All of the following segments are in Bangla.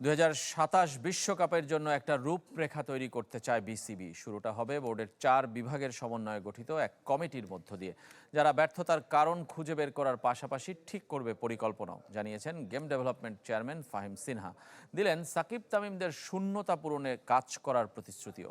দুই বিশ্বকাপের জন্য একটা রূপরেখা তৈরি করতে চায় বিসিবি। শুরুটা হবে বোর্ডের চার বিভাগের সমন্বয়ে গঠিত এক কমিটির মধ্য দিয়ে। যারা ব্যর্থতার কারণ খুঁজে বের করার পাশাপাশি ঠিক করবে পরিকল্পনাও, জানিয়েছেন game development chairman Fahim Sinha. দিলেন, সাকিব তামিমদের শূন্যতা পূরণে কাজ করার প্রতিশ্রুতিও।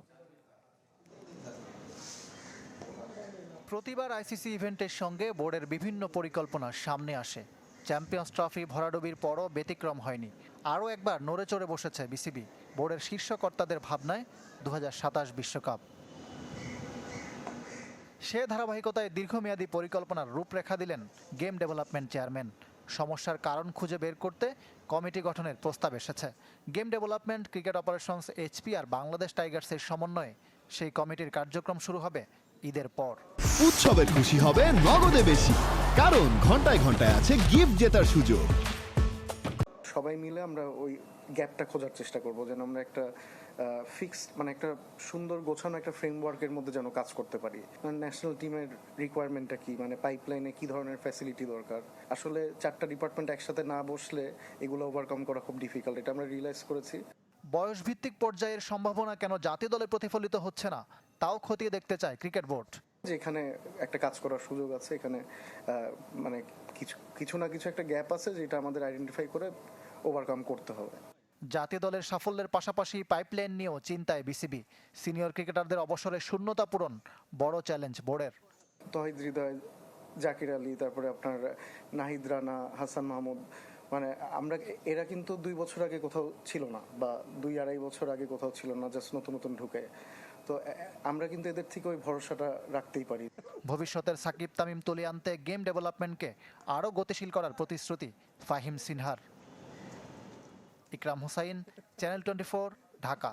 প্রতিবার আইসিসি ইভেন্টের সঙ্গে বোর্ডের বিভিন্ন পরিকল্পনা সামনে আসে। চ্যাম্পিয়ন্স ট্রফি ভরাডুবির পরও ব্যতিক্রম হয়নি। আরও একবার নড়ে চড়ে বসেছে বিসিবি। বোর্ডের শীর্ষ কর্তাদের ভাবনায় দু বিশ্বকাপ। সে ধারাবাহিকতায় দীর্ঘমেয়াদী পরিকল্পনার রূপরেখা দিলেন গেম ডেভেলপমেন্ট চেয়ারম্যান। সমস্যার কারণ খুঁজে বের করতে কমিটি গঠনের প্রস্তাব এসেছে। Game development cricket operations HP আর বাংলাদেশ টাইগার্সের সমন্বয়ে সেই কমিটির কার্যক্রম শুরু হবে ঈদের পর। উৎসবের খুশি হবে নগদে বেশি কারণ ঘন্টায় ঘন্টায় আছে গিফট জেতার সুযোগ। সবাই মিলে আমরা ওই গ্যাপটা খোঁজার চেষ্টা করব যেন আমরা একটা ফিক্সড মানে একটা সুন্দর গোছানো একটা ফ্রেমওয়ার্কের মধ্যে যেন কাজ করতে পারি। ন্যাশনাল টিমের রিকোয়ারমেন্টটা কি? মানে পাইপলাইনে কি ধরনের ফ্যাসিলিটি দরকার? আসলে চারটা ডিপার্টমেন্ট একসাথে না বসলে এগুলো ওভারকাম করা খুব ডিফিকাল্ট এটা আমরা রিয়েলাইজ করেছি। বয়সভিত্তিক পর্যায়ের সম্ভাবনা কেন জাতীয় দলে প্রতিফলিত হচ্ছে না তাও খতিয়ে দেখতে চায় ক্রিকেট বোর্ড। যে এখানে একটা কাজ করার সুযোগ আছে এখানে মানে কিছু কিছু না কিছু একটা গ্যাপ আছে যেটা আমাদের আইডেন্টিফাই করে ওভারকাম করতে হবে। জাতীয় দলের সাফল্যের পাশাপাশি পাইপলাইন নিয়েও চিন্তায় বিসিবি সিনিয়র ক্রিকেটারদের অবসরে শূন্যতা পূরণ বড় চ্যালেঞ্জ বোর্ডের। তহিদ হৃদয় জাকির আলী তারপরে আপনার নাহিদ রানা হাসান মাহমুদ মানে আমরা এরা কিন্তু দুই বছর আগে কোথাও ছিল না বা দুই আড়াই বছর আগে কোথাও ছিল না জাস্ট নতুন নতুন ঢুকে। তো আমরা কিন্তু এদের থেকে ওই ভরসাটা রাখতেই পারি। ভবিষ্যতের সাকিব তামিম তুলে আনতে গেম ডেভেলপমেন্টকে আরও গতিশীল করার প্রতিশ্রুতি ফাহিম সিনহার। Ikram Hussain channel twenty Dhaka.